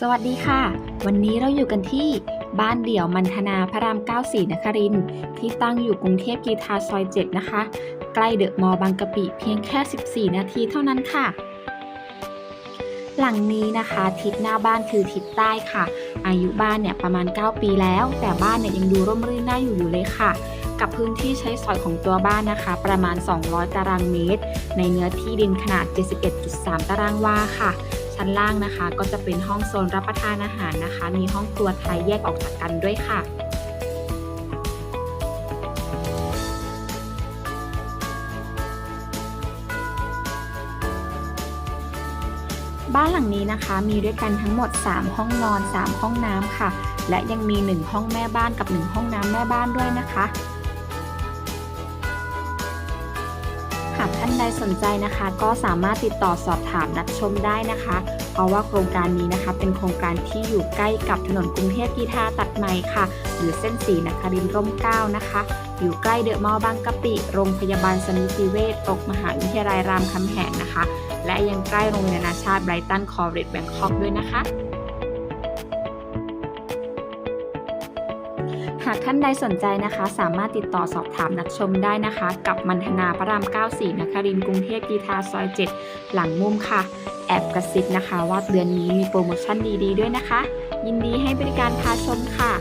สวัสดีค่ะ วันนี้เราอยู่กันที่บ้านเดี่ยวมันธนาพระราม9สีนครินที่ตั้งอยู่กรุงเทพกีทาซอย 7 นะคะ ใกล้เดอะมอลล์บางกะปิเพียงแค่ 14 นาทีเท่านั้นค่ะ หลังนี้นะคะทิศหน้าบ้านคือทิศใต้ค่ะ อายุบ้านเนี่ยประมาณ 9 ปีแล้ว แต่บ้านเนี่ยยังดูร่มรื่นน่าอยู่อยู่เลยค่ะ กับพื้นที่ใช้สอยของตัวบ้านนะคะ ประมาณ 200 ตารางเมตร ในเนื้อที่ดินขนาด 71.3 ตารางวาค่ะ ชั้นล่างนะคะ ก็จะเป็นห้องโซนรับประทานอาหารนะคะ มีห้องครัวไทยแยกออกจากกันด้วยค่ะบ้านหลังนี้นะคะมีด้วยกันทั้งหมด 3 ห้องนอน 3 ห้องน้ำค่ะ และยังมี 1 ห้องแม่บ้านกับ 1 ห้องน้ำแม่บ้านด้วยนะคะ ท่านใดสนใจนะคะ ก็สามารถติดต่อสอบถามนัดชมได้นะคะ เพราะว่าโครงการนี้นะคะ เป็นโครงการที่อยู่ใกล้กับถนนกรุงเทพกีทาตัดใหม่ค่ะ หรือเส้นสีนครินทร์ร่มเก้านะคะ อยู่ใกล้เดอะมอลล์บางกะปิ โรงพยาบาลสมิติเวชตกมหาวิทยาลัยรามคำแหงนะคะ และยังใกล้โรงเรียนนานาชาติไบรตันคอร์เรตแบงคอกด้วยนะคะ หากท่านใดสนใจนะคะ สามารถติดต่อสอบถามนักชมได้นะคะ กับมันธนาพระราม 94นครินทร์กรุงเทพกีทาซอย 7 หลังมุมค่ะ แอบกระซิบนะคะ ว่าเดือนนี้มีโปรโมชั่นดีๆด้วยนะคะ ยินดีให้บริการพาชมค่ะ